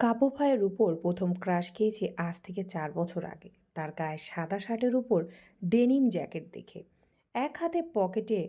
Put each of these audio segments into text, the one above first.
কাব্য ভাইয়ের উপর প্রথম ক্রাশ খেয়েছি আজ থেকে চার বছর আগে। তার গায়ে সাদা শার্টের উপর ডেনিম জ্যাকেট দেখে। এক হাতে পকেটে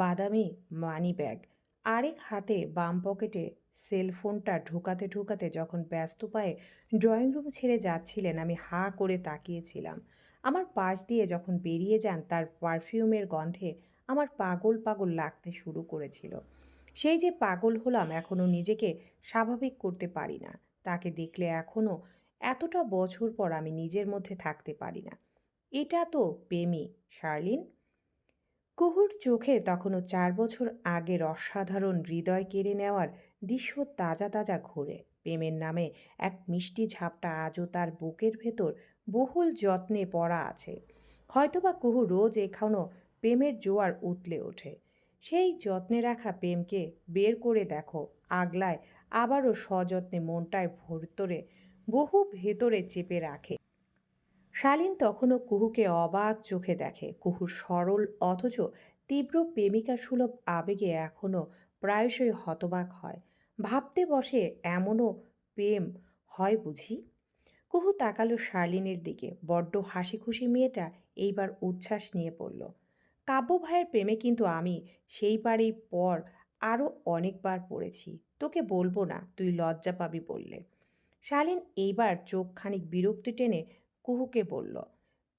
বাদামি মানি ব্যাগ, আরেক হাতে বাম পকেটে সেলফোনটা ঢোকাতে ঢোকাতে যখন ব্যস্ত পায়ে ড্রয়িং রুম ছেড়ে যাচ্ছিলেন, আমি হা করে তাকিয়েছিলাম। আমার পাশ দিয়ে যখন বেরিয়ে যান, তার পারফিউমের গন্ধে আমার পাগল পাগল লাগতে শুরু করেছিল। সেই যে পাগল হলাম এখনও নিজেকে স্বাভাবিক করতে পারি না। তাকে দেখলে এখনও এতটা বছর পর আমি নিজের মধ্যে থাকতে পারি না। এটা তো প্রেমী, শার্লিন। কুহুর চোখে তখনও চার বছর আগের অসাধারণ হৃদয় কেড়ে নেওয়ার দৃশ্য তাজা তাজা ঘোরে। প্রেমের নামে এক মিষ্টি ঝাপটা আজও তার বুকের ভেতর বহুল যত্নে পড়া আছে। হয়তোবা কুহু রোজ এখনও প্রেমের জোয়ার উতলে ওঠে। সেই যত্নে রাখা প্রেমকে বের করে দেখো, আগলায় আবারও সযত্নে মনটায় ভেতরে বহু ভেতরে চেপে রাখে। শালীন তখনও কুহুকে অবাক চোখে দেখে। কুহুর সরল অথচ তীব্র প্রেমিকা সুলভ আবেগে এখনও প্রায়শই হতবাক হয়। ভাবতে বসে এমনও প্রেম হয় বুঝি? কুহু তাকালো শালিনের দিকে। বড্ড হাসি খুশি মেয়েটা এইবার উচ্ছ্বাস নিয়ে পড়ল কাব্য ভাইয়ের প্রেমে কিন্তু আমি সেই বারেই পর আরও অনেকবার পড়েছি। তোকে বলব না তুই লজ্জা পাবি বললে। শালিন এইবার চোখ খানিক বিরক্তি টেনে কুহুকে বলল,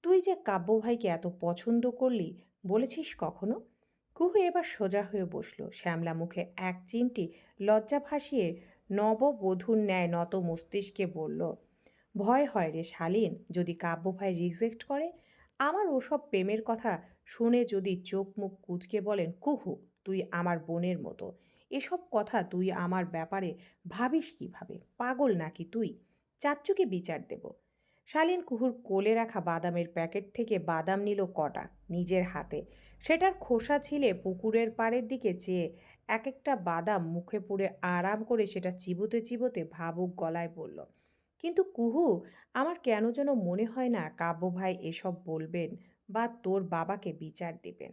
তুই যে কাব্য ভাইকে এত পছন্দ করলি, বলেছিস কখনো? কুহু এবার সোজা হয়ে বসল, শ্যামলা মুখে এক চিমটি লজ্জা ভাসিয়ে নববধূর ন্যায় নত মস্তিষ্কে বলল, ভয় হয় রে শালীন, যদি কাব্য ভাই রিজেক্ট করে, আমার ওসব প্রেমের কথা শুনে যদি চোখ মুখ কুচকে বলেন, কুহু, তুই আমার বোনের মতো। এসব কথা তুই আমার ব্যাপারে ভাবিস কীভাবে? পাগল নাকি তুই? চাচ্চুকে বিচার দেব। শালীন কুহুর কোলে রাখা বাদামের প্যাকেট থেকে বাদাম নিল কটা নিজের হাতে। সেটার খোসা ছিলে পুকুরের পাড়ের দিকে চেয়ে এক একটা বাদাম মুখে পুড়ে আরাম করে সেটা চিবোতে চিবোতে ভাবুক গলায় বলল, কিন্তু কুহু, আমার কেন যেন মনে হয় না কাব্য ভাই এসব বলবেন? বা তোর বাবাকে বিচার দেবেন।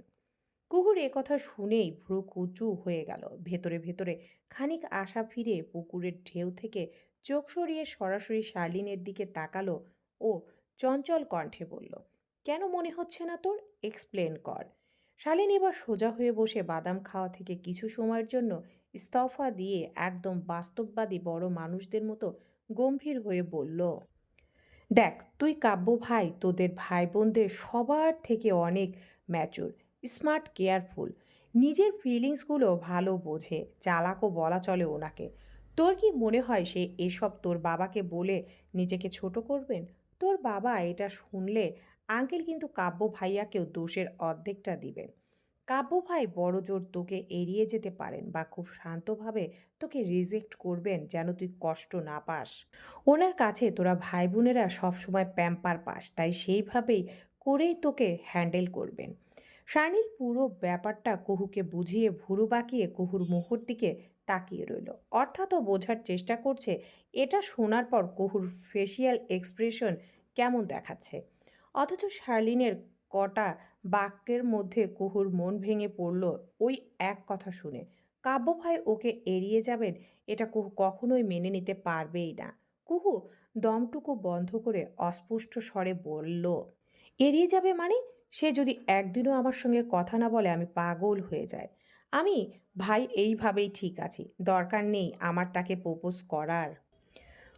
কুহুর এ কথা শুনেই ভ্রু কুচু হয়ে গেল। ভেতরে ভেতরে খানিক আশা ফিরে পুকুরের ঢেউ থেকে চোখ সরিয়ে সরাসরি শার্লিনের দিকে তাকালো ও চঞ্চল কণ্ঠে বলল, কেন মনে হচ্ছে না তোর? এক্সপ্লেন কর। শালিন এবার সোজা হয়ে বসে বাদাম খাওয়া থেকে কিছু সময়ের জন্য ইস্তফা দিয়ে একদম বাস্তববাদী বড় মানুষদের মতো গম্ভীর হয়ে বলল দেখ, তুই কাব্য ভাই, তোদের ভাই বোনদের সবার থেকে অনেক ম্যাচুর স্মার্ট কেয়ারফুল নিজের ফিলিংসগুলো ভালো বোঝে চালাকও বলা চলে ওনাকে। তোর কি মনে হয় সে এসব তোর বাবাকে বলে নিজেকে ছোট করবেন? তোর বাবা এটা শুনলে আঙ্কেল কিন্তু কাব্য ভাইয়াকেও দোষের অর্ধেকটা দিবেন। কাব্য ভাই বড় জোর তোকে এড়িয়ে যেতে পারেন বা খুব শান্তভাবে তোকে রিজেক্ট করবেন যেন তুই কষ্ট না পাস। ওনার কাছে তোরা ভাই বোনেরা সবসময় প্যাম্পার পাস, তাই সেইভাবেই করেই তোকে হ্যান্ডেল করবেন। শানিল পুরো ব্যাপারটা কুহুকে বুঝিয়ে ভুরু বাঁকিয়ে কুহুর মুখর দিকে তাকিয়ে রইল। অর্থাৎ ও বোঝার চেষ্টা করছে, এটা শোনার পর কুহুর ফেসিয়াল এক্সপ্রেশন কেমন দেখাচ্ছে? অথচ শার্লিনের কটা বাক্যের মধ্যে কুহুর মন ভেঙে পড়ল, ওই এক কথা শুনে। কাব্য ভাই ওকে এড়িয়ে যাবেন, এটা কুহু কখনোই মেনে নিতে পারবেই না। কুহু দমটুকু বন্ধ করে অস্পষ্ট স্বরে বলল, এড়িয়ে যাবে মানে? সে যদি একদিনও আমার সঙ্গে কথা না বলে আমি পাগল হয়ে যায়। আমি, ভাই, এইভাবেই ঠিক আছি, দরকার নেই আমার তাকে প্রপোজ করার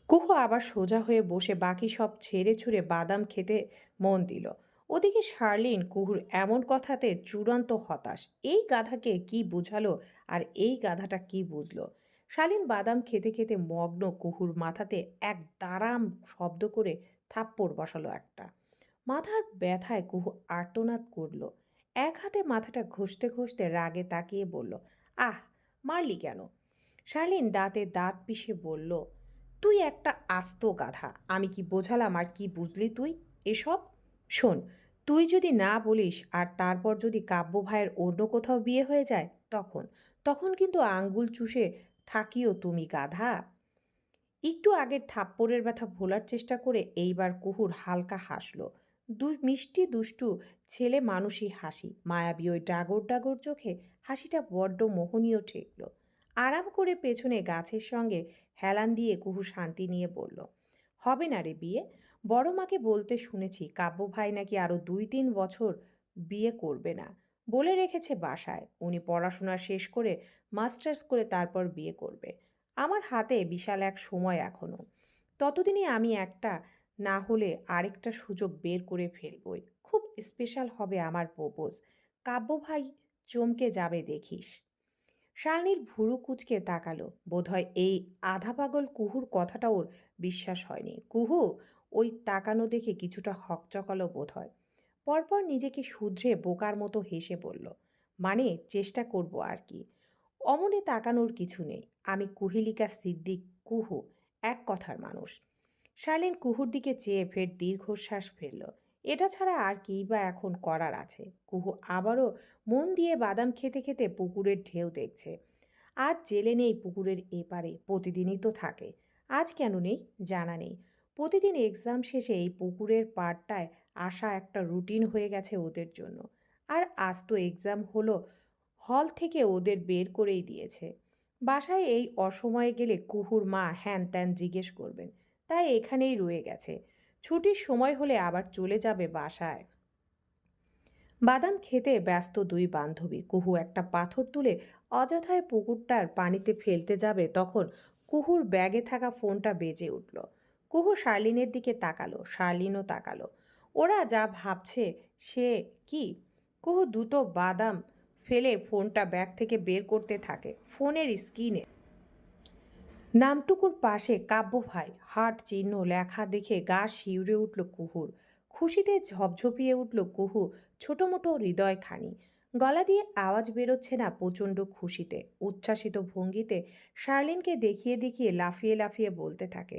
কুহু আবার সোজা হয়ে বসে বাকি সব ছেড়ে ছুড়ে বাদাম খেতে মন দিল। ওদিকে শার্লিন কুহুর এমন কথাতে চূড়ান্ত হতাশ। এই গাধাকে কি বুঝালো আর এই গাধাটা কি বুঝলো? শালিন বাদাম খেতে খেতে মগ্ন কুহুর মাথাতে এক দারাম শব্দ করে থাপ্পড় বসালো একটা। মাথার ব্যথায় কুহু আর্তনাদ করল। এক হাতে মাথাটা ঘষতে ঘষতে রাগে তাকিয়ে বলল, আহ, মারলি কেন? শালিন দাঁতে দাঁত পিষে বলল, তুই একটা আস্ত গাধা, আমি কি বোঝালাম আর কি বুঝলি তুই? এসব? শোন তুই যদি না বলিস আর তারপর যদি কাব্য ভাইয়ের অন্য কোথাও বিয়ে হয়ে যায়, তখন তখন কিন্তু আঙ্গুল চুষে থাকিও তুমি গাধা। একটু আগের থাপ্পড়ের ব্যথা ভোলার চেষ্টা করে এইবার কুহুর হালকা হাসলো। দু, মিষ্টি, দুষ্টু, ছেলে মানুষই হাসি। মায়াবী ওই ডাগর ডাগর চোখে হাসিটা বড্ড মোহনীয় ঠেকল। আরাম করে পেছনে গাছের সঙ্গে হেলান দিয়ে কুহু শান্তি নিয়ে বলল, হবে না রে বিয়ে বড় মাকে বলতে শুনেছি, কাব্য ভাই নাকি আরও দুই তিন বছর বিয়ে করবে না? বলে রেখেছে বাসায়। উনি পড়াশোনা শেষ করে মাস্টার্স করে তারপর বিয়ে করবে। আমার হাতে বিশাল এক সময় এখনও ততদিনে আমি একটা না হলে আরেকটা সুযোগ বের করে ফেলবই। খুব স্পেশাল হবে আমার প্রপোজ। কাব্য ভাই চমকে যাবে, দেখিস। শালনীর ভুরু কুচকে তাকালো। বোধহয় এই আধা পাগল কুহুর কথাটা ওর বিশ্বাস হয়নি। কুহু ওই তাকানো দেখে কিছুটা হকচকালো বোধ হয়। পরপর নিজেকে শুধরে বোকার মতো হেসে বলল মানে চেষ্টা করব আর কি। অমনে তাকানোর কিছু নেই। আমি কুহিলিকা সিদ্দিক, কুহু, এক কথার মানুষ শার্লিন কুহুর দিকে চেয়ে ফের দীর্ঘশ্বাস ফেলল। এটা ছাড়া আর কী বা এখন করার আছে। কুহু আবারও মন দিয়ে বাদাম খেতে খেতে পুকুরের ঢেউ দেখছে। আজ জেলে নেই পুকুরের এপারে, প্রতিদিনই তো থাকে। আজ কেন নেই? জানা নেই। প্রতিদিন এক্সাম শেষে এই পুকুরের পাড়টায় আসা একটা রুটিন হয়ে গেছে ওদের জন্য। আর আজ তো এক্সাম হলো হল থেকে ওদের বের করেই দিয়েছে। বাসায় এই অসময়ে গেলে কুহুর মা হ্যান ত্যান জিজ্ঞেস করবেন, তাই এখানেই রয়ে গেছে। ছুটির সময় হলে আবার চলে যাবে বাসায়। বাদাম খেতে ব্যস্ত দুই বান্ধবী, কুহু একটা পাথর তুলে অযথায় পুকুরটার পানিতে ফেলতে যাবে, তখন কুহুর ব্যাগে থাকা ফোনটা বেজে উঠল। কুহু শার্লিনের দিকে তাকালো, শার্লিনও তাকালো। ওরা যা ভাবছে সে কি? কুহু দুটো বাদাম ফেলে ফোনটা ব্যাগ থেকে বের করতে থাকে, ফোনের স্ক্রিনে। নামটুকুর পাশে কাব্য ভাই হার্ট চিহ্ন লেখা দেখে গা শিউরে উঠল কুহুর। খুশিতে ঝপঝপিয়ে উঠল কুহু ছোট মোটো হৃদয়খানি। গলা দিয়ে আওয়াজ বেরোচ্ছে না প্রচণ্ড খুশিতে। উচ্ছ্বাসিত ভঙ্গিতে শার্লিনকে দেখিয়ে দেখিয়ে লাফিয়ে লাফিয়ে বলতে থাকে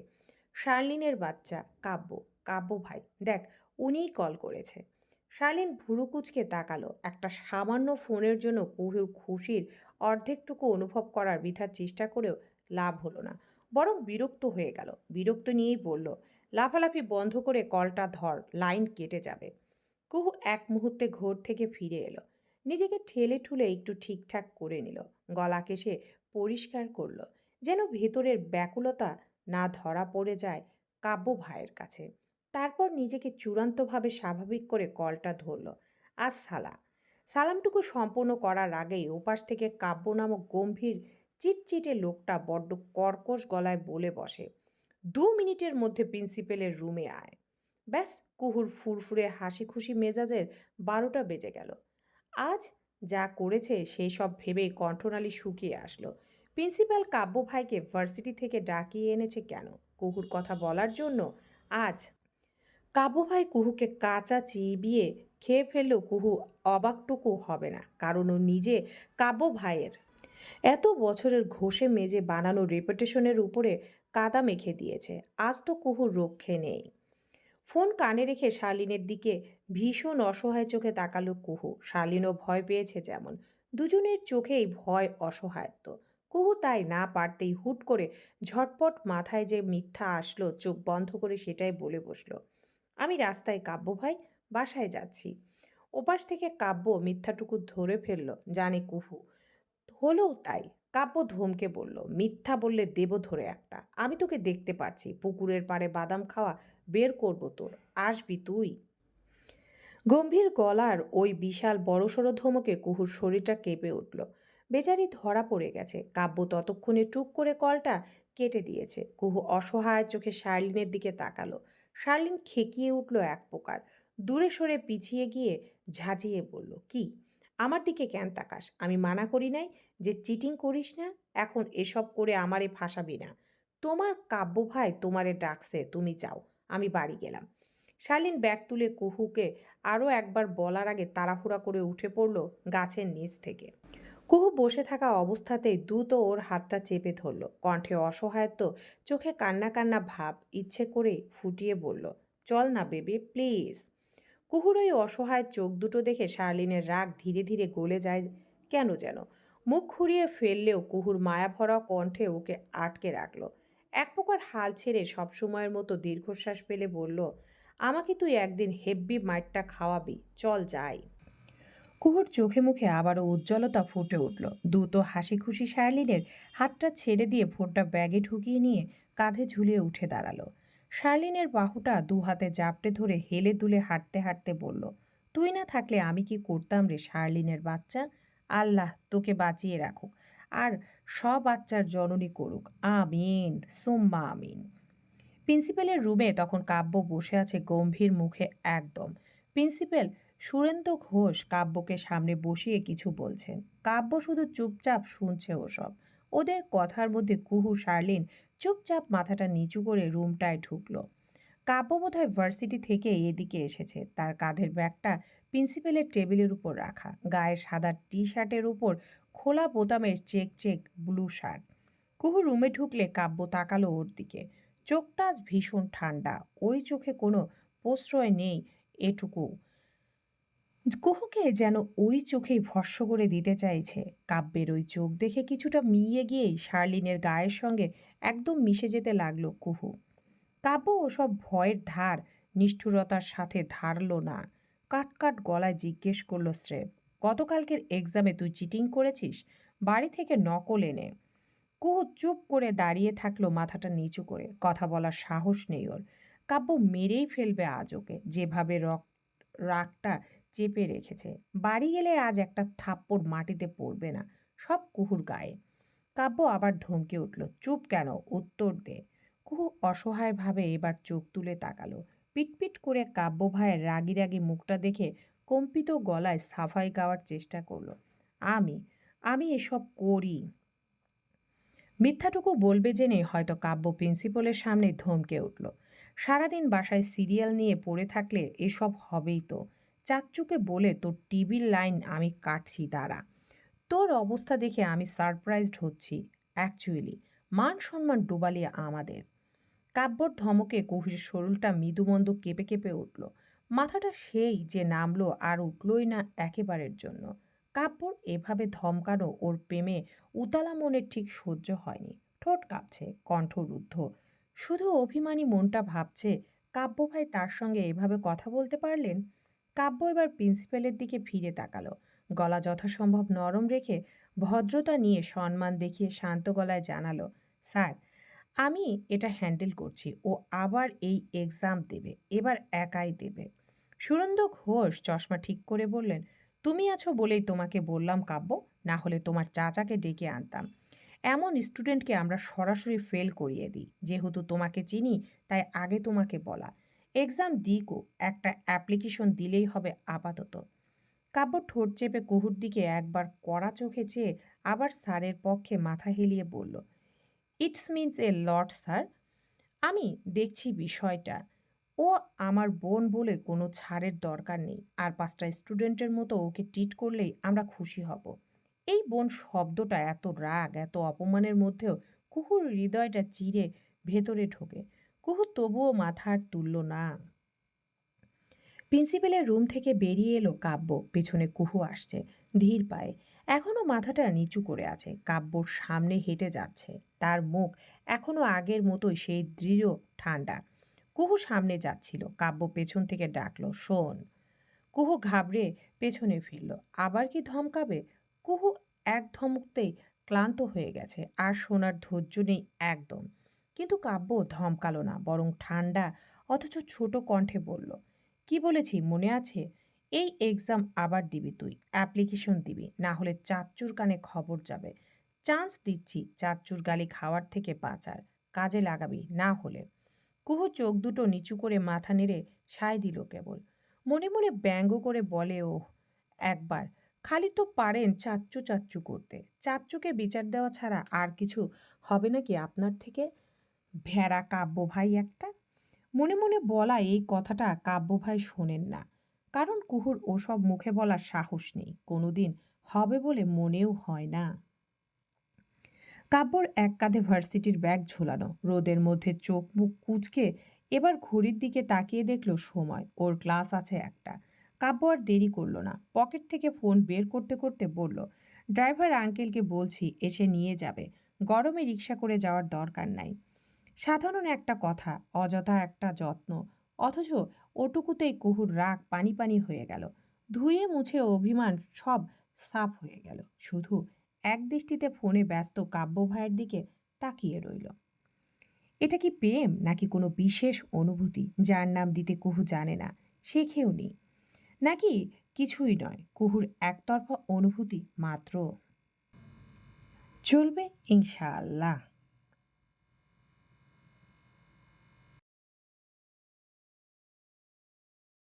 শার্লিনের বাচ্চা, কাব্য কাব্য ভাই। দেখ, উনিই কল করেছে। শার্লিন ভুরুকুচকে তাকালো। একটা সামান্য ফোনের জন্য কুহুর খুশির অর্ধেকটুকু অনুভব করার বৃথার চেষ্টা করেও লাভ হলো না। বরং বিরক্ত হয়ে গেল। বিরক্ত নিয়েই বলল, লাফালাফি বন্ধ করে কলটা ধর লাইন কেটে যাবে। কুহু এক মুহূর্তে ঘোর থেকে ফিরে এলো। নিজেকে ঠেলে ঠুলে একটু ঠিকঠাক করে নিল। গলাকে সে পরিষ্কার করল। যেন ভেতরের ব্যাকুলতা না ধরা পড়ে যায় কাব্য ভাইয়ের কাছে। তারপর নিজেকে চূড়ান্তভাবে স্বাভাবিক করে কলটা ধরল, আজ সালা। সালামটুকু সম্পূর্ণ করার আগেই ওপাশ থেকে কাব্য নামক গম্ভীর, চিটচিটে লোকটা বড্ড কর্কশ গলায় বলে বসে, দু মিনিটের মধ্যে প্রিন্সিপালের রুমে আয়। ব্যাস, কুহুর ফুরফুরে হাসি খুশি মেজাজের বারোটা বেজে গেল। আজ যা করেছে সেই সব ভেবেই কণ্ঠনালী শুকিয়ে আসলো। প্রিন্সিপাল কাব্য ভাইকে ভার্সিটি থেকে ডাকিয়ে এনেছে কেন? কুহুর কথা বলার জন্য আজ কাব্য ভাই কুহুকে কাঁচা চিবিয়ে খেয়ে ফেললেও কুহু অবাকটুকু হবে না, কারণ ও নিজে কাব্য ভাইয়ের এত বছরের ঘষে মেজে বানানো রেপুটেশনের উপরে কাদা মেখে দিয়েছে, আজ তো কুহুর রক্ষে নেই। ফোন কানে রেখে শালিনের দিকে ভীষণ অসহায় চোখে তাকালো কুহু, শালিনও ভয় পেয়েছে যেমন, দুজনের চোখেই ভয় অসহায়ত্ব। কুহু তাই না পারতেই হুট করে ঝটপট মাথায় যে মিথ্যা আসলো, চোখ বন্ধ করে সেটাই বলে বসল, আমি রাস্তায় কাব্য ভাই, বাসায় যাচ্ছি। ওপাশ থেকে কাব্য মিথ্যাটুকু ধরে ফেলল, জানে কুহু, হলেও তাই। কাব্য ধমকে বলল, মিথ্যা বললে দেব ধরে একটা। আমি তোকে দেখতে পাচ্ছি পুকুরের পাড়ে বাদাম খাওয়া বের করব তোর, আসবি তুই? গম্ভীর গলার ওই বিশাল বড়সড় ধমকে কুহুর শরীরটা কেঁপে উঠল। বেচারি ধরা পড়ে গেছে। কাব্য ততক্ষণে টুক করে কলটা কেটে দিয়েছে। কুহু অসহায় চোখে শার্লিনের দিকে তাকালো। শার্লিন খেকিয়ে উঠল এক প্রকার। দূরে সরে পিছিয়ে গিয়ে ঝাঁঝিয়ে বলল, কি? আমার দিকে কেন তাকাস? আমি মানা করি নাই যে চিটিং করিস না? এখন এসব করে আমারে ফাঁসাবি না। তোমার কাব্য ভাই তোমারে ডাকছে, তুমি যাও, আমি বাড়ি গেলাম। শালিন ব্যাগ তুলে কুহুকে আরও একবার বলার আগে তাড়াহুড়া করে উঠে পড়ল গাছের নিচ থেকে। কুহু বসে থাকা অবস্থাতেই দ্রুত ওর হাতটা চেপে ধরল। কণ্ঠে অসহায়ত্ব, চোখে কান্না কান্না ভাব, ইচ্ছে করে ফুটিয়ে বলল, চল না বেবি, প্লিজ। কুহুর ওই অসহায় চোখ দুটো দেখে শার্লিনের রাগ ধীরে ধীরে গলে যায় কেন যেন। মুখ ঘুরিয়ে ফেললেও কুহুর মায়াভরা কণ্ঠে ওকে আটকে রাখল। এক প্রকার হাল ছেড়ে সবসময়ের মতো দীর্ঘশ্বাস পেলে বলল, আমাকে তুই একদিন হেব্বি মাইটটা খাওয়াবি, চল যাই। কুহুর চোখে মুখে আবারও উজ্জ্বলতা ফুটে উঠল। দ্রুত হাসি খুশি শার্লিনের হাতটা ছেড়ে দিয়ে ফোনটা ব্যাগে ঢুকিয়ে নিয়ে কাঁধে ঝুলিয়ে উঠে দাঁড়াল। শার্লিনের বাহুটা দু হাতে জাপটে ধরে হেলে দুলে হাঁটতে হাঁটতে বলল, তুই না থাকলে আমি কি করতাম রে শার্লিনের বাচ্চা? আল্লাহ, তোকে বাঁচিয়ে রাখুক। আর সব বাচ্চার জননী করুক। আমিন, সোম্মা আমিন। প্রিন্সিপালের রুমে তখন কাব্য বসে আছে গম্ভীর মুখে একদম। প্রিন্সিপাল সুরেন্দ্র ঘোষ কাব্যকে সামনে বসিয়ে কিছু বলছেন। কাব্য শুধু চুপচাপ শুনছে ওসব। ওদের কথার মধ্যে কুহু শার্লিন চুপচাপ মাথাটা নিচু করে রুমটায় ঢুকলো। কাব্য বোধহয় ভার্সিটি থেকে এদিকে এসেছে। তার কাঁধের ব্যাগটা প্রিন্সিপালের টেবিলের উপর রাখা। গায়ে সাদা টি শার্টের উপর খোলা বোতামের check check blue shirt. Kuhu রুমে ঢুকলে কাব্য তাকালো ওর দিকে। চোখটা ভীষণ ঠান্ডা। ওই চোখে কোনো প্রশ্রয় নেই এটুকু। কুহুকে যেন ওই চোখেই ভস্য করে দিতে চাইছে। কাব্যের ওই চোখ দেখে কিছুটা মিইয়ে গিয়েই শার্লিনের গায়ের সঙ্গে একদম মিশে যেতে লাগল কুহু। কাব্য ওসব ভয়ের ধার নিষ্ঠুরতার সাথে ধারলো না। কাট কাট গলায় জিজ্ঞেস করল স্রেফ, গতকালকের এক্সামে তুই চিটিং করেছিস? বাড়ি থেকে নকল এনে। কুহু চুপ করে দাঁড়িয়ে থাকল মাথাটা নিচু করে। কথা বলার সাহস নেই ওর। কাব্য মেরেই ফেলবে আজ ওকে। যেভাবে রক, রাগটা চেপে রেখেছে। বাড়ি গেলে আজ একটা থাপ্পড় মাটিতে পড়বে না, সব কুহুর গায়ে। কাব্য আবার ধমকে উঠল, চুপ কেন? উত্তর দে। কুহু অসহায়ভাবে এবার চোখ তুলে তাকালো। পিটপিট করে কাব্য ভাইয়ের রাগি রাগি মুখটা দেখে কম্পিত গলায় সাফাই গাওয়ার চেষ্টা করল, আমি আমি এসব করি। মিথ্যাটুকু বলবে জেনে হয়তো কাব্য প্রিন্সিপালের সামনে ধমকে উঠল, সারাদিন বাসায় সিরিয়াল নিয়ে পড়ে থাকলে এসব হবেই তো। চাচ্চুকে বলে, তোর টিভির লাইন আমি কাটছি দাঁড়া। তোর অবস্থা দেখে আমি সারপ্রাইজড হচ্ছি অ্যাকচুয়ালি মান সম্মান ডুবালি আমাদের। কাব্যর ধমকে কুহির শরীরটা মৃদুমন্দ কেঁপে কেঁপে উঠল। মাথাটা সেই যে নামলো আর উঠলই না একেবারের জন্য। কাব্যর এভাবে ধমকানো ওর প্রেমে উতালা মনের ঠিক সহ্য হয়নি। ঠোঁট কাঁপছে কণ্ঠ রুদ্ধ শুধু অভিমানী মনটা ভাবছে, কাব্য ভাই তার সঙ্গে এভাবে কথা বলতে পারলেন? কাব্য এবার প্রিন্সিপালের দিকে ফিরে তাকালো। গলা যথাসম্ভব নরম রেখে ভদ্রতা নিয়ে সম্মান দেখিয়ে শান্ত গলায় জানালো, স্যার, আমি এটা হ্যান্ডেল করছি। ও আবার এই এক্সাম দেবে, এবার একাই দেবে। সুরন্দ ঘোষ চশমা ঠিক করে বললেন, তুমি আছো বলেই তোমাকে বললাম কাব্য, না হলে তোমার চাচাকে ডেকে আনতাম। এমন স্টুডেন্টকে আমরা সরাসরি ফেল করিয়ে দিই। যেহেতু তোমাকে চিনি, তাই আগে তোমাকে বলা। এক্সাম দিকও একটা অ্যাপ্লিকেশন দিলেই হবে আপাতত। কাব্য ঠোঁট চেপে কুহুর দিকে একবার কড়া চোখে চেয়ে আবার স্যারের পক্ষে মাথা হেলিয়ে বলল, it's means a lot sir. আমি দেখছি বিষয়টা। ও আমার বোন বলে কোনো ছাড়ের দরকার নেই। আর পাঁচটা স্টুডেন্টের মতো ওকে ট্রিট করলেই আমরা খুশি হব। এই বোন শব্দটা এত রাগ, এত অপমানের মধ্যেও কুহুর হৃদয়টা চিরে ভেতরে ঢোকে। কুহু তবুও মাথা আর তুলল না। প্রিন্সিপালের রুম থেকে বেরিয়ে এলো কাব্য। পেছনে কুহু আসছে, ধীর পায়ে। এখনও মাথাটা নিচু করে আছে। কাব্যর সামনে হেঁটে যাচ্ছে। তার মুখ এখনও আগের মতোই সেই দৃঢ়, ঠান্ডা। কুহু সামনে যাচ্ছিল। কাব্য পেছন থেকে ডাকলো, শোন। কুহু ঘাবড়ে পেছনে ফিরল। আবার কি ধমকাবে? কুহু এক ধমকতেই ক্লান্ত হয়ে গেছে। আর শোনার ধৈর্য নেই একদম। কিন্তু কাব্য ধমকালো না, বরং ঠান্ডা অথচ ছোট কণ্ঠে বলল, কি বলেছি, মনে আছে? এই এক্সাম আবার দিবি তুই অ্যাপ্লিকেশন দিবি, না হলে চাচ্চুর কানে খবর যাবে। চান্স দিচ্ছি চাচ্চুর গালি খাওয়ার থেকে বাঁচার, কাজে লাগাবি, না হলে। কুহু চোখ দুটো নিচু করে মাথা নেড়ে সায় দিল কেবল। মনে মনে ব্যঙ্গ করে বলে ও একবার। খালি তো পারেন চাচ্চু চাচ্চু করতে। চাচ্চুকে বিচার দেওয়া ছাড়া আর কিছু হবে নাকি আপনার থেকে? ভেড়া কাব্য ভাই একটা? মনে মনে বলা এই কথাটা কাব্য ভাই শোনেন না। কারণ কুহুর ওসব মুখে বলার সাহস নেই। কোনোদিন হবে বলে মনেও হয় না। কাব্যর এক কাঁধে ভার্সিটির ব্যাগ ঝোলানো, রোদের মধ্যে চোখ মুখ কুচকে এবার ঘড়ির দিকে তাকিয়ে দেখল সময়। ওর ক্লাস আছে একটা। কাব্য আর দেরি করল না। পকেট থেকে ফোন বের করতে করতে বলল, ড্রাইভার আঙ্কেলকে বলছি, এসে নিয়ে যাবে। গরমে রিক্সা করে যাওয়ার দরকার নাই। সাধারণ একটা কথা, অযথা একটা যত্ন। অথচ ওটুকুতেই কুহুর রাগ পানি পানি হয়ে গেল। ধুয়ে মুছে অভিমান সব সাফ হয়ে গেল। শুধু এক দৃষ্টিতে ফোনে ব্যস্ত কাব্য ভাইয়ের দিকে তাকিয়ে রইল। এটা কি প্রেম, নাকি কোনো বিশেষ অনুভূতি যার নাম দিতে কুহু জানে না? শেখেও নেই। নাকি কিছুই নয়, কুহুর একতরফা অনুভূতি মাত্র। চলবে ইনশাআল্লাহ।